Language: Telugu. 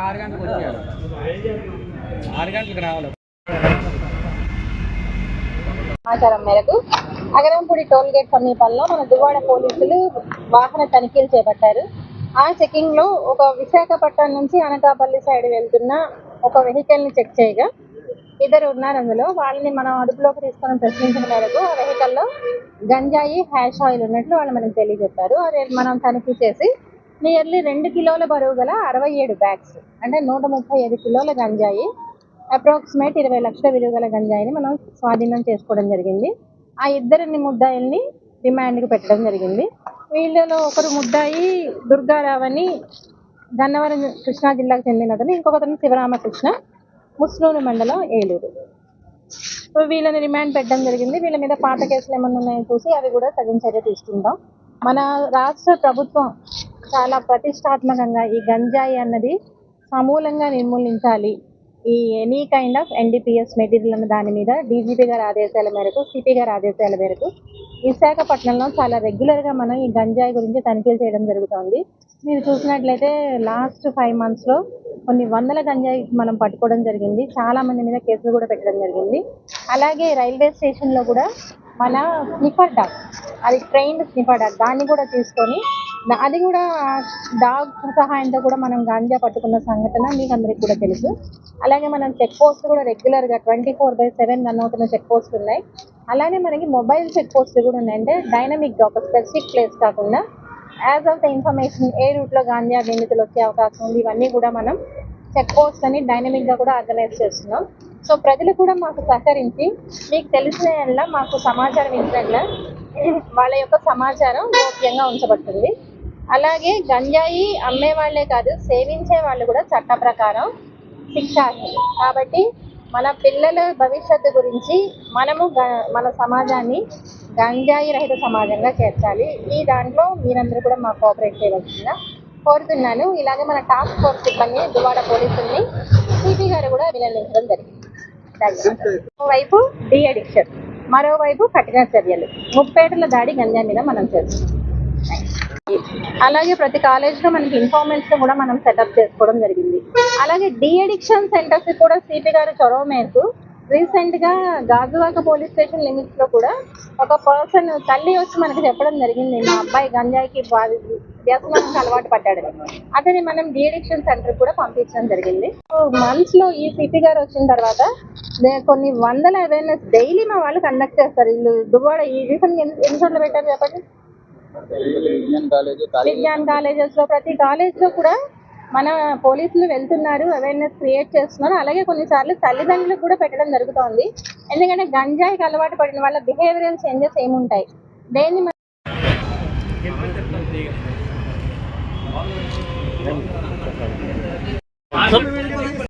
ఆరు గంటలకు వచ్చేయాలి ఆరు గంటలకు రావాలి సమాచారం మేరకు అగరంపూడి టోల్ గేట్ సమీపంలో మన దువ్వాడ పోలీసులు వాహన తనిఖీలు చేపట్టారు. ఆ చెకింగ్లో ఒక విశాఖపట్నం నుంచి అనకాపల్లి సైడ్ వెళ్తున్న ఒక వెహికల్ని చెక్ చేయగా ఇద్దరు ఉన్నారు అందులో. వాళ్ళని మనం అదుపులోకి తీసుకొని ప్రశ్నించిన మేరకు ఆ వెహికల్లో గంజాయి హ్యాష్ ఆయిల్ ఉన్నట్లు వాళ్ళు మనకు తెలియజెప్పారు. మనం తనిఖీ చేసి నియర్లీ రెండు కిలోల బరువు గల అరవై ఏడు బ్యాగ్స్ అంటే నూట ముప్పై ఐదు కిలోల గంజాయి అప్రాక్సిమేట్ ఇరవై లక్షల విలువ గల గంజాయిని మనం స్వాధీనం చేసుకోవడం జరిగింది. ఆ ఇద్దరిని ముద్దాయిల్ని రిమాండ్కి పెట్టడం జరిగింది. వీళ్ళలో ఒకరు ముద్దాయి దుర్గారావు అని గన్నవరం కృష్ణా జిల్లాకు చెందిన అతను ఇంకొకతను శివరామకృష్ణ. ముస్నూరు మండలం ఏలూరు. సో వీళ్ళని రిమాండ్ పెట్టడం జరిగింది. వీళ్ళ మీద పాత కేసులు ఏమన్నా ఉన్నాయో చూసి అవి కూడా తగిన చర్య తీసుకుంటాం మన రాష్ట్ర ప్రభుత్వం చాలా ప్రతిష్టాత్మకంగా ఈ గంజాయి అన్నది సమూలంగా నిర్మూలించాలి. ఈ any kind of NDPS material అన్న దాని మీద డీజీపీ గారి ఆదేశాల మేరకు సిపీ గారి ఆదేశాల మేరకు విశాఖపట్నంలో చాలా రెగ్యులర్గా మనం ఈ గంజాయి గురించి తనిఖీలు చేయడం జరుగుతోంది. మీరు చూసినట్లయితే లాస్ట్ ఫైవ్ మంత్స్లో కొన్ని వందల గంజాయి మనం పట్టుకోవడం జరిగింది. చాలా మంది మీద కేసులు కూడా పెట్టడం జరిగింది. అలాగే రైల్వే స్టేషన్లో కూడా మన స్నిఫర్ డాగ్ అది ట్రైన్డ్ స్నిఫర్ డాగ్ దాన్ని కూడా తీసుకొని అది కూడా డాగ్ సహాయంతో కూడా మనం గాంజా పట్టుకున్న సంఘటన మీకు అందరికి కూడా తెలుసు. అలాగే మనం చెక్ పోస్ట్ కూడా రెగ్యులర్గా twenty four by seven run అవుతున్న చెక్ పోస్ట్ ఉన్నాయి. అలానే మనకి మొబైల్ చెక్ పోస్ట్లు కూడా ఉన్నాయి అంటే డైనమిక్గా ఒక స్పెసిఫిక్ ప్లేస్ కాకుండా యాజ్ ఆఫ్ ద ఇన్ఫర్మేషన్ ఏ రూట్లో గాంజా నిందితులు వచ్చే అవకాశం ఉంది ఇవన్నీ కూడా మనం చెక్ పోస్ట్ అని డైనమిక్గా కూడా ఆర్గనైజ్ చేస్తున్నాం. సో ప్రజలు కూడా మాకు సహకరించి మీకు తెలిసిన మాకు సమాచారం ఇచ్చినట్ల వాళ్ళ యొక్క సమాచారం గోప్యంగా ఉంచబడుతుంది. అలాగే గంజాయి అమ్మే వాళ్ళే కాదు సేవించే వాళ్ళు కూడా చట్ట ప్రకారం శిక్షార్హులు కాబట్టి మన పిల్లల భవిష్యత్తు గురించి మనము గ- మన సమాజాన్ని గంజాయి రహిత సమాజంగా చేర్చాలి. ఈ దాంట్లో మీరందరూ కూడా మాకు కోఆపరేట్ చేయవలసిందిగా కోరుతున్నాను. ఇలాగే మన టాస్క్ ఫోర్స్ సిబ్బంది దువాడ పోలీసుల్ని సిపి గారు కూడా అభినందించడం జరిగింది. ఒకవైపు డి అడిక్షన్ మరోవైపు కఠిన చర్యలు. ముప్పేటల దాడి గంజా మీద మనం చేస్తున్నాం అలాగే ప్రతి కాలేజ్లో మనకి ఇన్ఫార్మెంట్స్ కూడా మనం సెటప్ చేసుకోవడం జరిగింది. అలాగే డి అడిక్షన్ సెంటర్స్ కూడా సిపి గారు చొరవ మేరకు రీసెంట్గా గాజువాక పోలీస్ స్టేషన్ లిమిట్స్లో కూడా ఒక పర్సన్ తల్లి వచ్చి మనకి చెప్పడం జరిగింది మా అబ్బాయి గంజాయికి బాధి వ్యసనానికి అలవాటు పడ్డాడని. అతని మనం డి అడిక్షన్ సెంటర్ కూడా పంపించడం జరిగింది. మంత్స్లో ఈ సిపి గారు వచ్చిన తర్వాత కొన్ని వందల అవేర్నెస్ డైలీ మా వాళ్ళు కండక్ట్ చేస్తారు. వీళ్ళు దువ్వాడ ఈ రీసెంట్ ఎన్ని చోట్ల పెట్టారు చెప్పండి? విజ్ఞాన్ కాలేజెస్లో ప్రతి కాలేజ్లో కూడా మన పోలీసులు వెళ్తున్నారు అవేర్నెస్ క్రియేట్ చేస్తున్నారు. అలాగే కొన్నిసార్లు తల్లిదండ్రులకు కూడా పెట్టడం జరుగుతోంది. ఎందుకంటే గంజాయికి అలవాటు పడిన వాళ్ళ బిహేవియరల్ చేంజెస్ ఏముంటాయి? దేన్ని మనం